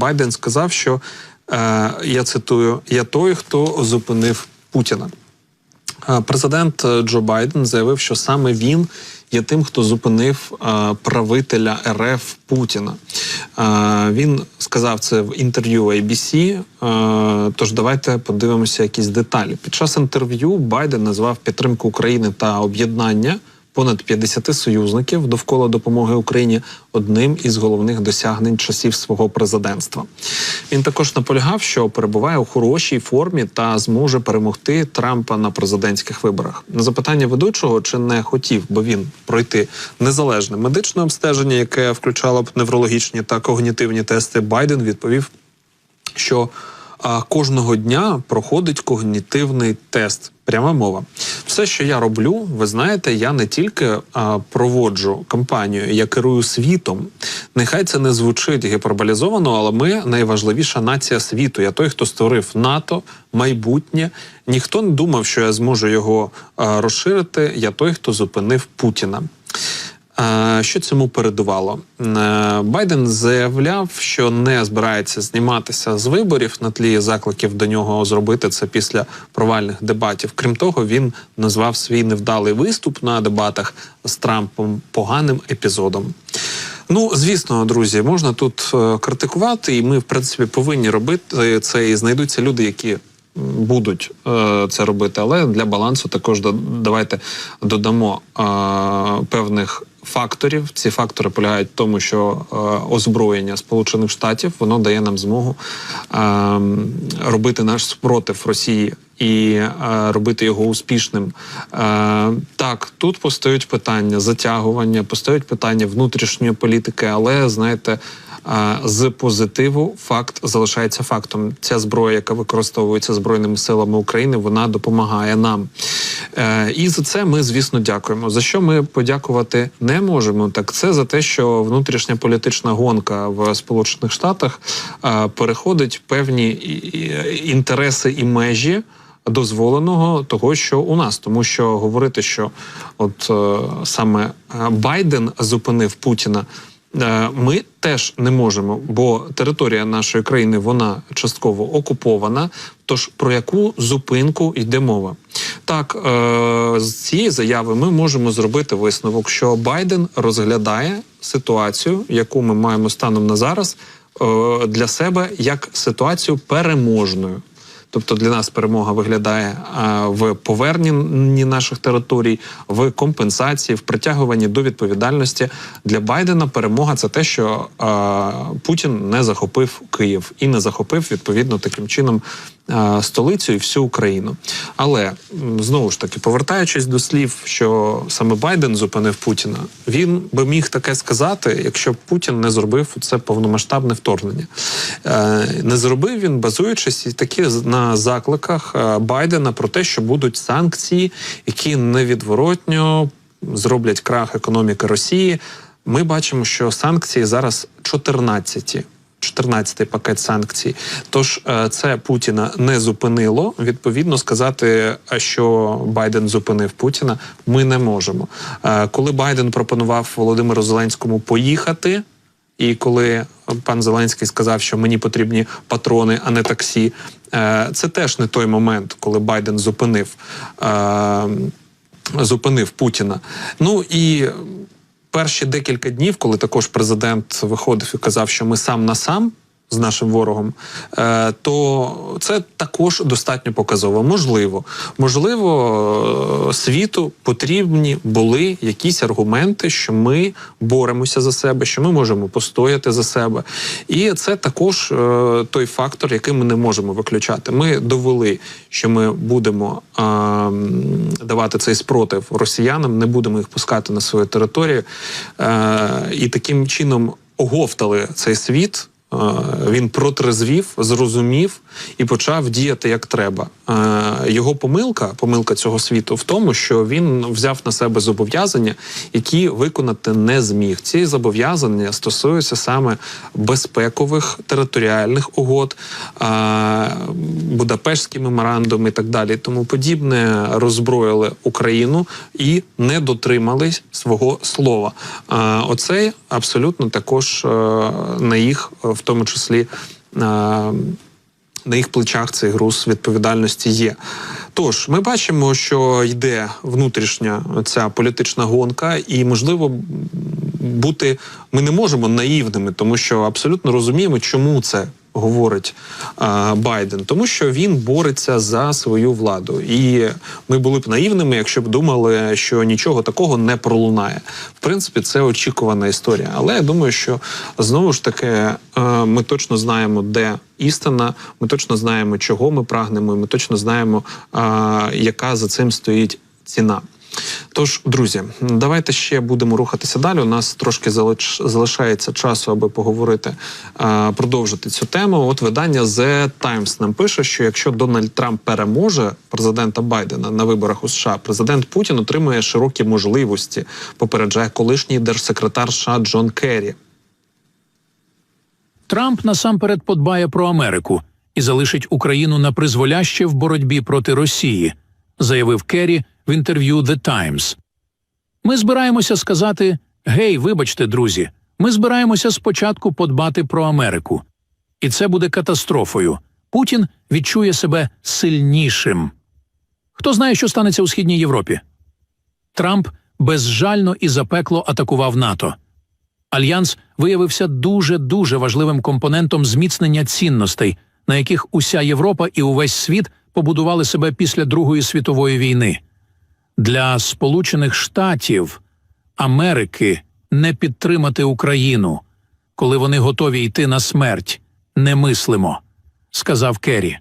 Байден сказав, що е, я цитую: я той, хто зупинив Путіна. Е, Президент е, Джо Байден заявив, що саме він є тим, хто зупинив правителя РФ Путіна. Він сказав це в інтерв'ю ABC. Тож давайте подивимося якісь деталі. Під час інтерв'ю Байден назвав підтримку України та об'єднання понад 50 союзників довкола допомоги Україні одним із головних досягнень часів свого президентства. Він також наполягав, що перебуває у хорошій формі та зможе перемогти Трампа на президентських виборах. На запитання ведучого, чи не хотів би він пройти незалежне медичне обстеження, яке включало б неврологічні та когнітивні тести, Байден відповів, що кожного дня проходить когнітивний тест. Пряма мова. Все, що я роблю, ви знаєте, я не тільки а, проводжу кампанію, я керую світом. Нехай це не звучить гіперболізовано, але ми найважливіша нація світу. Я той, хто створив НАТО, майбутнє. Ніхто не думав, що я зможу його а, розширити. Я той, хто зупинив Путіна. Що цьому передувало? Е, Байден заявляв, що не збирається зніматися з виборів на тлі закликів до нього зробити це після провальних дебатів. Крім того, він назвав свій невдалий виступ на дебатах з Трампом поганим епізодом. Ну, звісно, друзі, можна тут е, критикувати, і ми, в принципі, повинні робити це. І знайдуться люди, які будуть е, це робити. Але для балансу також давайте додамо певних факторів. Ці фактори полягають в тому, що е, озброєння Сполучених Штатів воно дає нам змогу е, робити наш спротив Росії і е, робити його успішним. Так, тут постають питання затягування, постають питання внутрішньої політики, але знаєте. З позитиву факт залишається фактом. Ця зброя, яка використовується збройними силами України, вона допомагає нам. Е, І за це ми, звісно, дякуємо. За що ми подякувати не можемо? Так це за те, що внутрішня політична гонка в Сполучених Штатах е, переходить певні інтереси і межі дозволеного того, що у нас, тому що говорити, що от е, саме е, Байден зупинив Путіна. Е, Ми теж не можемо, бо територія нашої країни вона частково окупована. Тож про яку зупинку йде мова? Так, е, з цієї заяви ми можемо зробити висновок, що Байден розглядає ситуацію, яку ми маємо станом на зараз, е, для себе як ситуацію переможною. Тобто для нас перемога виглядає в поверненні наших територій, в компенсації, в притягуванні до відповідальності. Для Байдена перемога це те, що Путін не захопив Київ і не захопив відповідно таким чином столицю і всю Україну. Але знову ж таки, повертаючись до слів, що саме Байден зупинив Путіна, він би міг таке сказати, якщо б Путін не зробив це повномасштабне вторгнення. Е, Не зробив він, базуючись і таки з- на закликах е, Байдена про те, що будуть санкції, які невідворотньо зроблять крах економіки Росії. Ми бачимо, що санкції зараз 14. 14-й пакет санкцій. Тож е, це Путіна не зупинило. Відповідно, сказати, е, що Байден зупинив Путіна, ми не можемо. Е, Коли Байден пропонував Володимиру Зеленському поїхати, і коли пан Зеленський сказав, що мені потрібні патрони, а не таксі, це теж не той момент, коли Байден зупинив. Зупинив Путіна. Ну і перші декілька днів, коли також президент виходив і казав, що ми сам на сам з нашим ворогом, е, то це також достатньо показово. Можливо, можливо, е, світу потрібні були якісь аргументи, що ми боремося за себе, що ми можемо постояти за себе. І це також е, той фактор, який ми не можемо виключати. Ми довели, що ми будемо давати цей спротив росіянам, не будемо їх пускати на свою територію, і таким чином оговтали цей світ. Він протрезвів, зрозумів і почав діяти як треба. Його помилка, помилка цього світу, в тому, що він взяв на себе зобов'язання, які виконати не зміг. Ці зобов'язання стосуються саме безпекових територіальних угод, Будапештський меморандум і так далі. Тому подібне роззброїли Україну і не дотримались свого слова. Оце абсолютно також е, на їх в тому числі. е, на їх плечах цей груз відповідальності є. Тож ми бачимо, що йде внутрішня ця політична гонка, і можливо бути ми не можемо наївними, тому що абсолютно розуміємо, чому це. Говорить а, Байден, тому що він бореться за свою владу, і ми були б наївними, якщо б думали, що нічого такого не пролунає. В принципі, це очікувана історія. Але я думаю, що знову ж таки е, ми точно знаємо, де істина. Ми точно знаємо, чого ми прагнемо. і Ми точно знаємо, а, яка за цим стоїть ціна. Тож, друзі, давайте ще будемо рухатися далі. У нас трошки залишається часу, аби поговорити, продовжити цю тему. От видання The Times нам пише, що якщо Дональд Трамп переможе президента Байдена на виборах у США, президент Путін отримує широкі можливості. Попереджає колишній держсекретар США Джон Керрі. Трамп насамперед подбає про Америку і залишить Україну на призволяще в боротьбі проти Росії, заявив Керрі в інтерв'ю The Times. Ми збираємося сказати: гей, вибачте, друзі, ми збираємося спочатку подбати про Америку. І це буде катастрофою. Путін відчує себе сильнішим. Хто знає, що станеться у східній Європі? Трамп безжально і запекло атакував НАТО. Альянс виявився дуже дуже важливим компонентом зміцнення цінностей, на яких уся Європа і увесь світ побудували себе після Другої світової війни. Для Сполучених Штатів Америки не підтримати Україну, коли вони готові йти на смерть, немислимо, сказав Керрі.